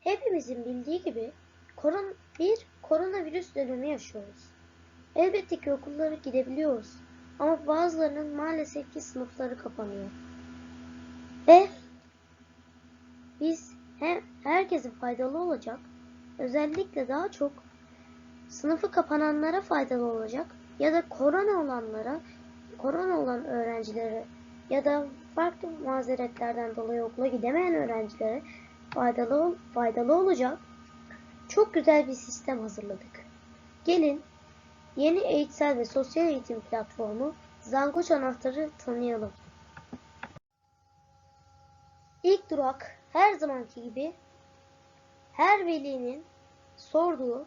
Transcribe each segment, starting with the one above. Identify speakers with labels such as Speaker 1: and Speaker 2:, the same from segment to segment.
Speaker 1: Hepimizin bildiği gibi koron bir koronavirüs dönemi yaşıyoruz. Elbette ki okullara gidebiliyoruz ama bazılarının maalesef ki sınıfları kapanıyor. Ve biz hem herkesin faydalı olacak, özellikle daha çok sınıfı kapananlara faydalı olacak ya da korona olanlara, korona olan öğrencilere ya da farklı mazeretlerden dolayı okula gidemeyen öğrencilere faydalı faydalı olacak çok güzel bir sistem hazırladık. Gelin yeni eğitsel ve sosyal eğitim platformu Zangoç Anahtarı tanıyalım. İlk durak her zamanki gibi her velinin sorduğu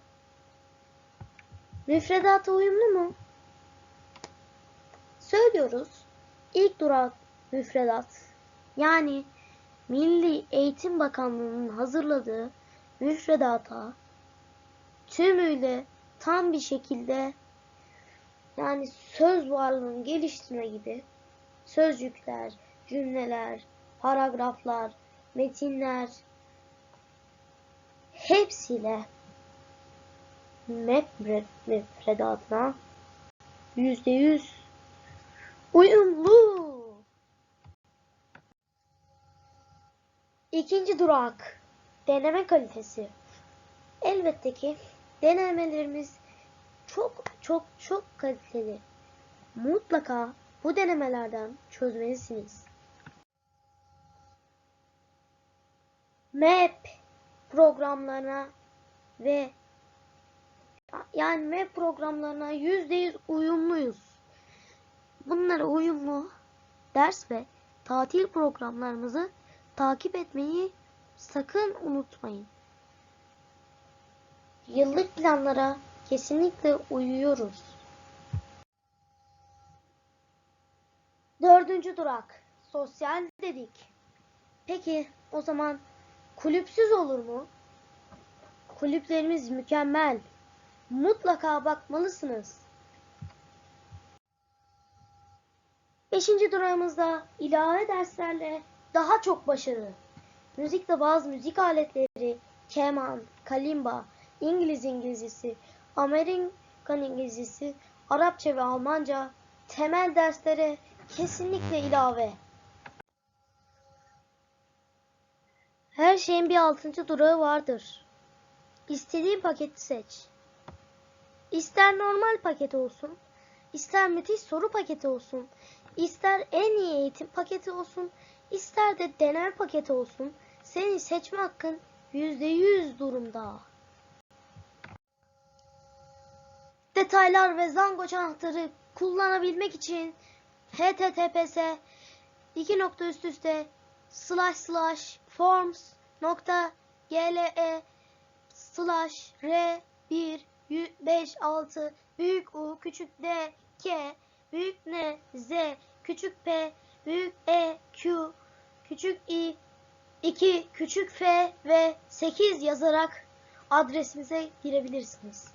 Speaker 1: müfredata uyumlu mu? Söylüyoruz. İlk durak müfredat. Yani Milli Eğitim Bakanlığı'nın hazırladığı müfredata tümüyle tam bir şekilde yani söz varlığını geliştirme gibi sözcükler, cümleler, paragraflar, metinler hepsiyle MEP müfredatına yüzde yüz uyumlu. İkinci durak deneme kalitesi. Elbette ki denemelerimiz çok çok çok kaliteli. Mutlaka bu denemelerden çözmelisiniz. MAP programlarına ve yani MAP programlarına %100 uyumluyuz. Bunlara uyumlu ders ve tatil programlarımızı takip etmeyi sakın unutmayın. Yıllık planlara kesinlikle uyuyoruz. Dördüncü durak. Sosyal dedik. Peki o zaman kulüpsüz olur mu? Kulüplerimiz mükemmel. Mutlaka bakmalısınız. Beşinci durağımızda ilave derslerle daha çok başarı. Müzikte bazı müzik aletleri, keman, kalimba, İngiliz İngilizcesi, Amerikan İngilizcesi, Arapça ve Almanca temel derslere kesinlikle ilave. Her şeyin bir altıncı durağı vardır. İstediğin paketi seç. İster normal paket olsun, ister müthiş soru paketi olsun, ister en iyi eğitim paketi olsun, ister de deneme paketi olsun, senin seçme hakkın %100 durumda. Detaylar ve zangoç anahtarı kullanabilmek için https iki nokta üst üste slash slash forms nokta gle slash r 1 5 6 büyük u küçük d k büyük n z küçük p büyük e q küçük i 2 küçük f ve 8 yazarak adresimize girebilirsiniz.